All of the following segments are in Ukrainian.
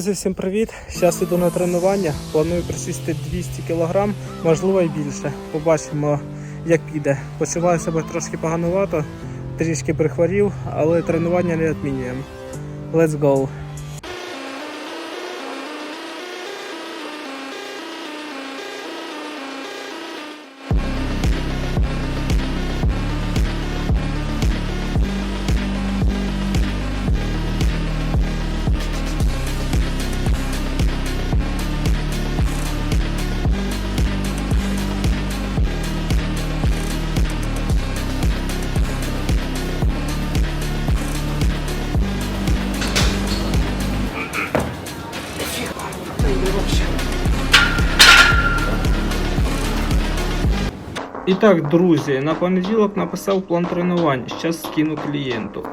Друзі, всім привіт! Зараз йду на тренування. Планую присісти 200 кг, можливо і більше. Побачимо, як піде. Почуваю себе трошки поганувато, трішки прихворів, але тренування не відмінюємо. Let's go! І так, друзі, на понеділок написав план тренувань. Зараз скину клієнту.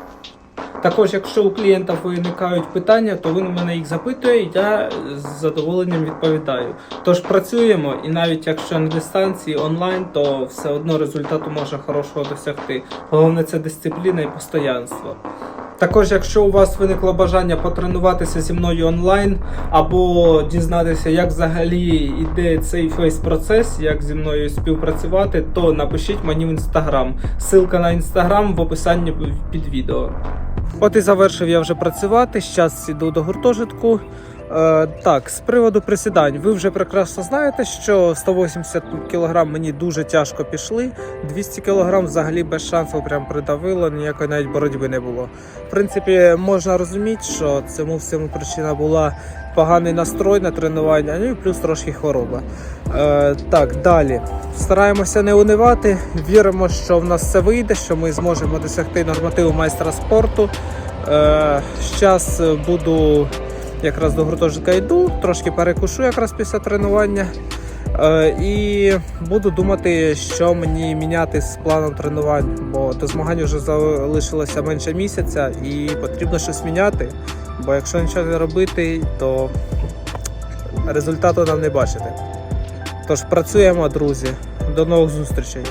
Також, якщо у клієнта виникають питання, то він у мене їх запитує, і я з задоволенням відповідаю. Тож працюємо, і навіть якщо на дистанції онлайн, то все одно результату можна хорошого досягти. Головне це дисципліна і постоянство. Також, якщо у вас виникло бажання потренуватися зі мною онлайн, або дізнатися, як взагалі йде цей фейс-процес, як зі мною співпрацювати, то напишіть мені в інстаграм. Ссылка на інстаграм в описанні під відео. От і завершив я вже працювати. Зараз іду до гуртожитку. Е, так, з приводу присідань, ви вже прекрасно знаєте, що 180 кг мені дуже тяжко пішли. 200 кг взагалі без шансу прям придавило, ніякої навіть боротьби не було. В принципі, можна розуміти, що цьому всьому причина була поганий настрой на тренування, ну і плюс трошки хвороба. Е, так, далі. Стараємося не унивати, віримо, що в нас все вийде, що ми зможемо досягти нормативу майстра спорту. Е, Зараз буду якраз до гуртожитка йду, трошки перекушу якраз після тренування. Е, і буду думати, що мені міняти з планом тренувань, бо до змагань вже залишилося менше місяця і потрібно щось міняти. Бо якщо нічого не робити, то результату нам не бачити. Тож працюємо, друзі. До нових зустрічей.